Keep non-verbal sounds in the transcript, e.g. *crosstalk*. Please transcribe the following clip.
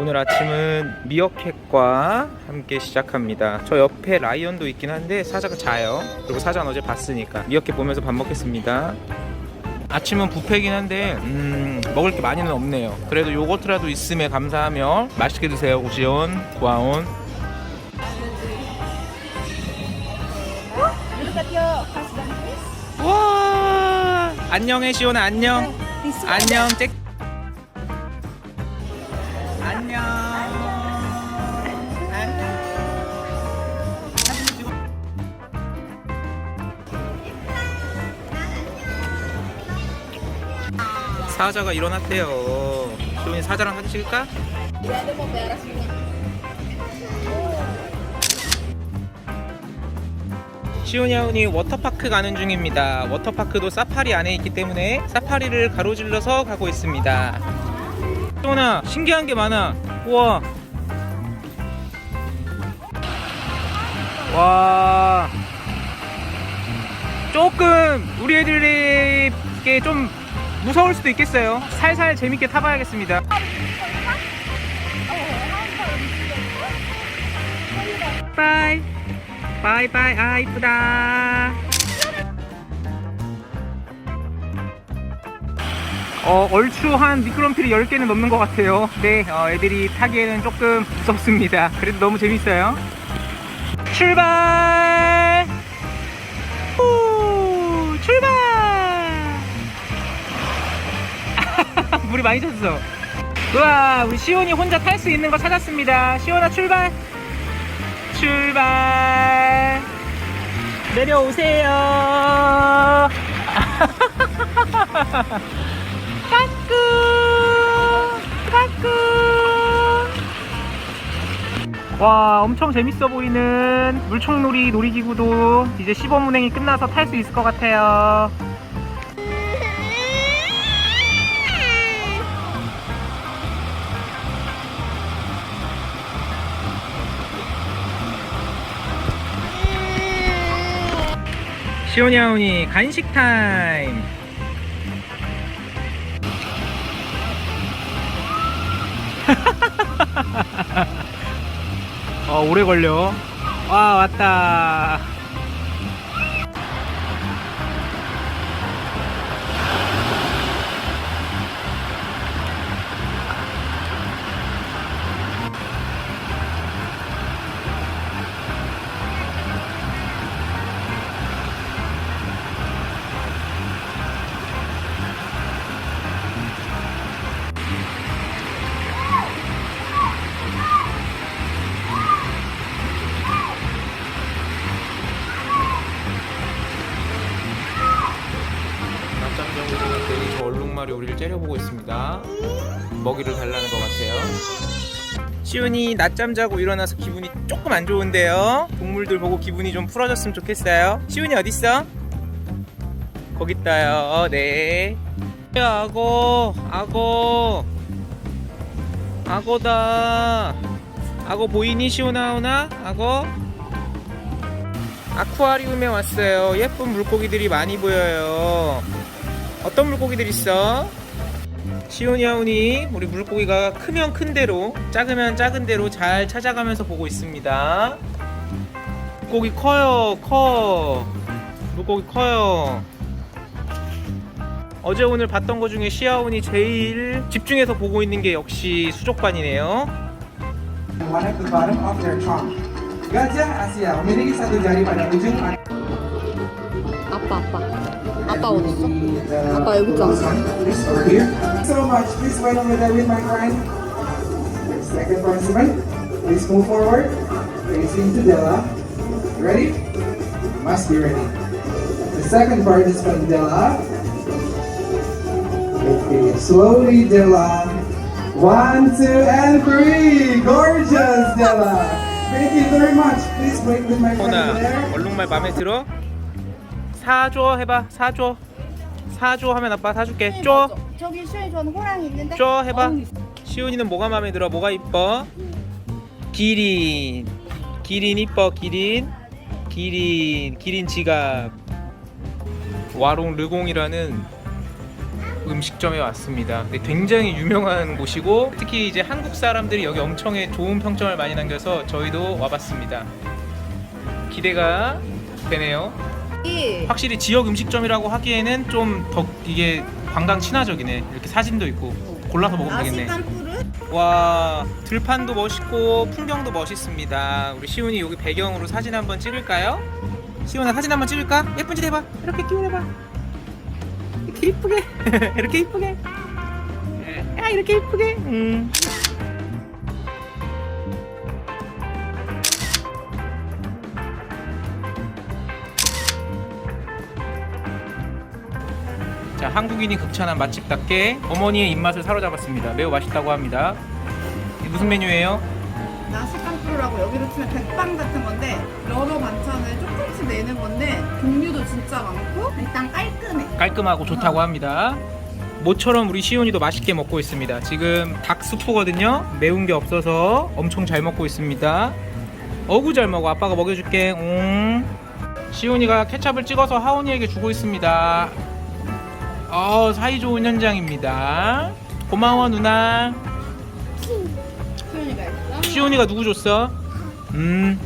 오늘 아침은 미어캣과 함께 시작합니다. 저 옆에 라이언도 있긴 한데 사자가 자요. 그리고 사자는 어제 봤으니까 미어캣 보면서 밥 먹겠습니다. 아침은 뷔페긴 한데 음, 먹을 게 많이는 없네요. 그래도 요거트라도 있음에 감사하며 맛있게 드세요. 오시온, 구아온. 와 안녕해 시온아 안녕. 안녕 잭. 사자가 일어났대요. 시온이 사자랑 사진 찍을까? 시온이 하운이 워터파크 가는 중입니다. 워터파크도 사파리 안에 있기 때문에 사파리를 가로질러서 가고 있습니다. 시온아, 신기한 게 많아. 우와. 와. 조금 우리 애들에게 좀 무서울 수도 있겠어요. 살살 재밌게 타봐야겠습니다. 바이. 바이바이. 아, 이쁘다. 어, 얼추 한 미끄럼틀이 10개는 넘는 것 같아요. 네, 어, 애들이 타기에는 조금 무섭습니다. 그래도 너무 재밌어요. 출발! 물이 많이 찼어. 우와, 우리 시온이 혼자 탈 수 있는 거 찾았습니다. 시온아, 출발! 출발! 내려오세요! *laughs* 까꿍! 까꿍! 와 엄청 재밌어 보이는 물총놀이 놀이기구도 이제 시범 운행이 끝나서 탈 수 있을 것 같아요 시오냐오니 간식 타임. *laughs* 어 오래 걸려. 와 왔다 낮잠자고 괜히 저 얼룩말이 우리를 째려보고 있습니다. 먹이를 달라는 것 같아요. 시훈이 낮잠 자고 일어나서 기분이 조금 안 좋은데요. 동물들 보고 기분이 좀 풀어졌으면 좋겠어요. 시훈이 어딨어? 거기 있다요. 네. 악어. 악어. 악어다. 악어 보이니 시오나오나 악어? 아쿠아리움에 왔어요. 예쁜 물고기들이 많이 보여요 어떤 물고기들 있어? 시온이 하운이 우리 물고기가 크면 큰 대로 작으면 작은 대로 잘 찾아가면서 보고 있습니다. 물고기 커요 커. 물고기 커요. 어제 오늘 봤던 것 중에 시아온이 제일 집중해서 보고 있는 게 역시 수족관이네요. One at the bottom of their trunk. Gajah Asia. Memiliki satu jari pada ujung 아빠 아빠 아빠 어딨어? the 아빠 여기 있잖아 Please over here. So much. Please wait over there with my friend. Second participant. Please move forward. Facing to Della. Ready? Must be ready. The second participant, Della. Okay, slowly, Della. One, two, and three. Gorgeous, Della. Thank you very much. Please wait with my friend 호나 there. 얼룩말 마음에 들어? 사줘 해봐. 사줘. 사줘 하면 아빠 사줄게. 쪼 저기 수현이 좋아하는 호랑이 있는데? 쪼 해봐. 어우, 시온이는 뭐가 마음에 들어? 뭐가 이뻐? 기린. 기린 이뻐 기린? 기린. 기린 지갑. 와롱 르공이라는 음식점에 왔습니다. 근데 굉장히 유명한 곳이고 특히 이제 한국 사람들이 여기 엄청 좋은 평점을 많이 남겨서 저희도 와봤습니다. 기대가 되네요. 이 확실히 지역 음식점이라고 하기에는 좀 더 이게 관광 친화적이네. 이렇게 사진도 있고 골라서 먹으면 되겠네. 깐푸르? 와 들판도 멋있고 풍경도 멋있습니다. 우리 시훈이 여기 배경으로 사진 한번 찍을까요? 시훈아 사진 한번 찍을까? 예쁜 짓 해봐. 이렇게 끼워봐. 이렇게 이쁘게. *laughs* 이렇게 이쁘게. 아 이렇게 이쁘게. 음. 자 한국인이 극찬한 맛집답게 어머니의 입맛을 사로잡았습니다. 매우 맛있다고 합니다. 이게 무슨 메뉴예요? 나시 깐푸르라고 여기로 치면 백반 같은 건데 여러 반찬을 조금씩 내는 건데 종류도 진짜 많고 일단 깔끔해. 깔끔하고 좋다고 합니다. 모처럼 우리 시온이도 맛있게 먹고 있습니다. 지금 닭 수프거든요. 매운 게 없어서 엄청 잘 먹고 있습니다. 어구 잘 먹어. 아빠가 먹여줄게. 음. 시온이가 케찹을 찍어서 하온이에게 주고 있습니다. 어, 사이 좋은 현장입니다. 고마워 누나. 시온이가 누구 줬어? 음.